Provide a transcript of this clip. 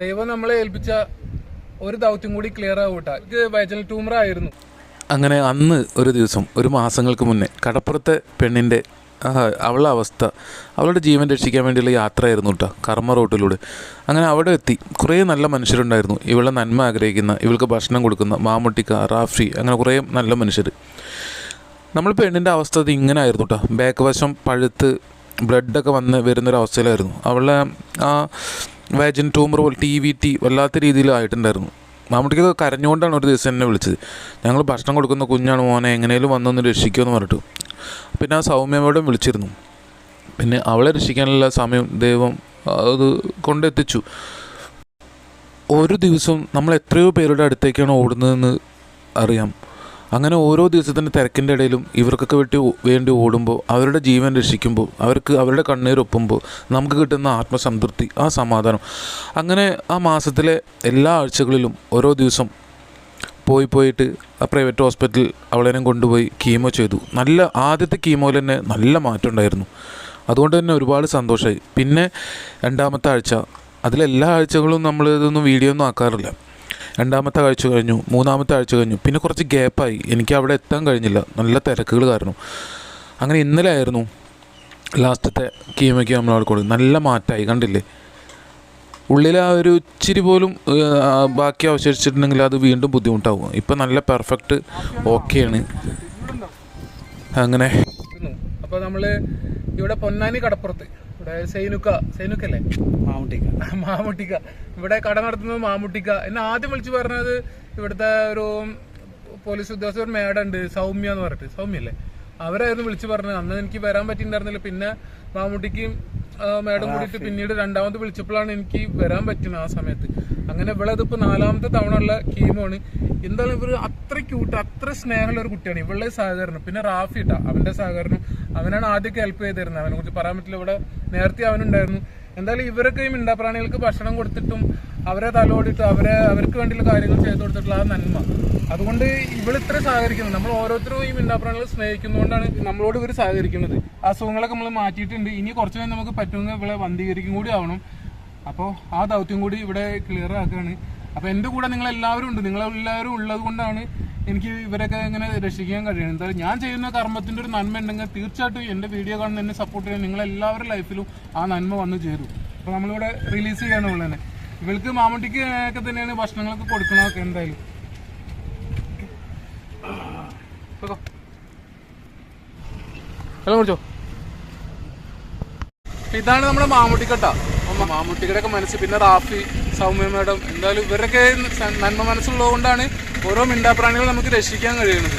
ദൈവം നമ്മളെ ഏൽപ്പിച്ച ഒരു ദൗത്യം കൂടി ക്ലിയർ ആവൂട്ട. ഇത് വൈജൽ ട്യൂമർ ആയിരുന്നു അങ്ങനെ അന്ന് ഒരു ദിവസം ഒരു മാസങ്ങൾക്ക് മുന്നേ കടപ്പുറത്തെ പെണ്ണിന്റെ അവളുടെ അവസ്ഥ അവളുടെ ജീവൻ രക്ഷിക്കാൻ വേണ്ടിയുള്ള യാത്രയായിരുന്നു കേട്ടോ കർമ്മ റോട്ടിലൂടെ. അങ്ങനെ അവിടെ എത്തി കുറേ നല്ല മനുഷ്യരുണ്ടായിരുന്നു. ഇവളെ നന്മ ആഗ്രഹിക്കുന്ന ഇവൾക്ക് ഭക്ഷണം കൊടുക്കുന്ന മാമുട്ടിക്ക റാഫി അങ്ങനെ കുറേ നല്ല മനുഷ്യർ നമ്മൾ പെണ്ണിന്റെ അവസ്ഥ അത് ഇങ്ങനെ ആയിരുന്നു കേട്ടോ ബാക്ക് വശം പഴുത്ത് ബ്ലഡൊക്കെ വന്ന് അവസ്ഥയിലായിരുന്നു അവളെ ആ വാജിൻ ട്യൂമർ പോലെ ടി വി ടി വല്ലാത്ത രീതിയിലായിട്ടുണ്ടായിരുന്നു മാമുട്ടിക്ക് കരഞ്ഞുകൊണ്ടാണ് ഒരു ദിവസം എന്നെ വിളിച്ചത്. ഞങ്ങൾ ഭക്ഷണം കൊടുക്കുന്ന കുഞ്ഞാണ് മോനെ എങ്ങനെയും വന്നൊന്ന് രക്ഷിക്കുമെന്ന് പറഞ്ഞിട്ട്. പിന്നെ ആ സൗമ്യമ്മയോടും വിളിച്ചിരുന്നു. പിന്നെ അവളെ രക്ഷിക്കാനുള്ള സമയം ദൈവം അത് കൊണ്ടെത്തിച്ചു. ഒരു ദിവസം നമ്മൾ എത്രയോ പേരുടെ അടുത്തേക്കാണ് ഓടുന്നതെന്ന് അറിയാം. അങ്ങനെ ഓരോ ദിവസത്തിന്റെ തിരക്കിന്റെ ഇടയിലും ഇവർക്കൊക്കെ വേണ്ടി വേണ്ടി ഓടുമ്പോൾ അവരുടെ ജീവൻ രക്ഷിക്കുമ്പോൾ അവർക്ക് അവരുടെ കണ്ണീരൊപ്പുമ്പോൾ നമുക്ക് കിട്ടുന്ന ആത്മസംതൃപ്തി ആ സമാധാനം. അങ്ങനെ ആ മാസത്തിലെ എല്ലാ ആഴ്ചകളിലും ഓരോ ദിവസം പോയി പോയിട്ട് ആ പ്രൈവറ്റ് ഹോസ്പിറ്റൽ അവളേനും കൊണ്ടുപോയി കീമോ ചെയ്തു. നല്ല ആദ്യത്തെ കീമോയിൽ തന്നെ നല്ല മാറ്റം ഉണ്ടായിരുന്നു. അതുകൊണ്ട് തന്നെ ഒരുപാട് സന്തോഷമായി പിന്നെ രണ്ടാമത്തെ ആഴ്ച അതിലെല്ലാ ആഴ്ചകളും നമ്മൾ ഇതൊന്നും വീഡിയോ ഒന്നും ആക്കാറില്ല. രണ്ടാമത്തെ ആഴ്ച കഴിഞ്ഞു മൂന്നാമത്തെ ആഴ്ച കഴിഞ്ഞു. പിന്നെ കുറച്ച് ഗ്യാപ്പായി എനിക്ക് അവിടെ എത്താൻ കഴിഞ്ഞില്ല. നല്ല തിരക്കുകൾ കാരണം. അങ്ങനെ ഇന്നലെ ആയിരുന്നു ലാസ്റ്റത്തെ കീമയ്ക്ക് നമ്മൾ കൊടുക്കും നല്ല മാറ്റമായി കണ്ടില്ലേ? ഉള്ളിൽ ആ ഒരു ഇച്ചിരി പോലും ബാക്കി അവശേഷിച്ചിട്ടുണ്ടെങ്കിൽ അത് വീണ്ടും ബുദ്ധിമുട്ടാവും. ഇപ്പം നല്ല പെർഫെക്റ്റ് ഓക്കെയാണ് അങ്ങനെ. അപ്പോൾ നമ്മൾ ഇവിടെ പൊന്നാനി കടപ്പുറത്ത്. ഇവിടെ സൈനുക്ക സൈനുക്കല്ലേ മാമുട്ടിക്ക. മാമുട്ടിക്ക. ഇവിടെ കട നടത്തുന്നത് മാമുട്ടിക്ക. എന്നെ ആദ്യം വിളിച്ചു പറഞ്ഞത് ഇവിടുത്തെ ഒരു പോലീസ് ഉദ്യോഗസ്ഥ ഒരു മേഡം ഉണ്ട് സൗമ്യ എന്ന് പറഞ്ഞിട്ട്. സൗമ്യ അല്ലേ അവരായിരുന്നു വിളിച്ചു പറഞ്ഞത്. അന്ന് എനിക്ക് വരാൻ പറ്റിയിട്ടുണ്ടായിരുന്നില്ല പിന്നെ മാമുട്ടിക്കും മേഡം കൂടിയിട്ട് പിന്നീട് രണ്ടാമത് വിളിച്ചപ്പോഴാണ് എനിക്ക് വരാൻ പറ്റുന്നത് ആ സമയത്ത്. അങ്ങനെ ഇവിടെ ഇതിപ്പോ നാലാമത്തെ തവണ ഉള്ള കീമോണ്. എന്തായാലും ഇവർ അത്ര ക്യൂട്ട് അത്ര സ്നേഹമുള്ള ഒരു കുട്ടിയാണ്. ഇവളുടെ സഹകരണം. പിന്നെ റാഫി ഇട്ടാ അവന്റെ സഹകരണം. അവനാണ് ആദ്യമൊക്കെ ഹെൽപ്പ് ചെയ്തിരുന്നത്. അവനെ കുറിച്ച് പറയാൻ പറ്റില്ല. ഇവിടെ നേരത്തെ അവനുണ്ടായിരുന്നു. എന്തായാലും ഇവരൊക്കെ ഈ മിണ്ടാപ്രാണികൾക്ക് ഭക്ഷണം കൊടുത്തിട്ടും അവരെ തലോടിയിട്ട് അവരെ അവർക്ക് വേണ്ടിയുള്ള കാര്യങ്ങൾ ചെയ്തു കൊടുത്തിട്ടുള്ള ആ നന്മ. അതുകൊണ്ട് ഇവളിത്ര സഹകരിക്കുന്നത് നമ്മൾ ഓരോരുത്തരും ഈ മിണ്ടാപ്രാണികളെ സ്നേഹിക്കുന്നതുകൊണ്ടാണ് നമ്മളോട് ഇവർ സഹകരിക്കുന്നത്. അസുഖങ്ങളൊക്കെ നമ്മൾ മാറ്റിയിട്ടുണ്ട്. ഇനി കുറച്ചു നേരം നമുക്ക് പറ്റുമെങ്കിൽ ഇവളെ വന്ധീകരിക്കും കൂടി ആവണം. അപ്പോൾ ആ ദൗത്യം കൂടി ഇവിടെ ക്ലിയർ ആക്കുകയാണ്. അപ്പോൾ എന്റെ കൂടെ നിങ്ങൾ എല്ലാവരും ഉണ്ട്. നിങ്ങൾ എല്ലാവരും ഉള്ളത് കൊണ്ടാണ് എനിക്ക് ഇവരൊക്കെ ഇങ്ങനെ രക്ഷിക്കാൻ കഴിയുന്നത്. എന്തായാലും ഞാൻ ചെയ്യുന്ന കർമ്മത്തിന്റെ ഒരു നന്മ ഉണ്ടെങ്കിൽ തീർച്ചയായിട്ടും എന്റെ വീഡിയോ കാണുന്ന എന്നെ സപ്പോർട്ട് ചെയ്യാൻ നിങ്ങൾ എല്ലാവരുടെ ലൈഫിലും ആ നന്മ വന്നു ചേരും. അപ്പോൾ നമ്മളിവിടെ റിലീസ് ചെയ്യാനുള്ള തന്നെ ഇവൾക്ക് മാമൂട്ടിക്ക് ഒക്കെ തന്നെയാണ് ഭക്ഷണങ്ങളൊക്കെ കൊടുക്കണമൊക്കെ എന്തായാലും. വെള്ളം ഇതാണ് നമ്മുടെ മാമുട്ടിക്കട്ട. മാമുട്ടിയുടെ ഒക്കെ മനസ്സ് പിന്നെ റാഫി സൗമ്യ മേഡം എന്തായാലും ഇവരൊക്കെ നന്മ മനസ്സുള്ളത് കൊണ്ടാണ് ഓരോ മിണ്ടാപ്രാണികളെ നമുക്ക് രക്ഷിക്കാൻ കഴിയുന്നത്.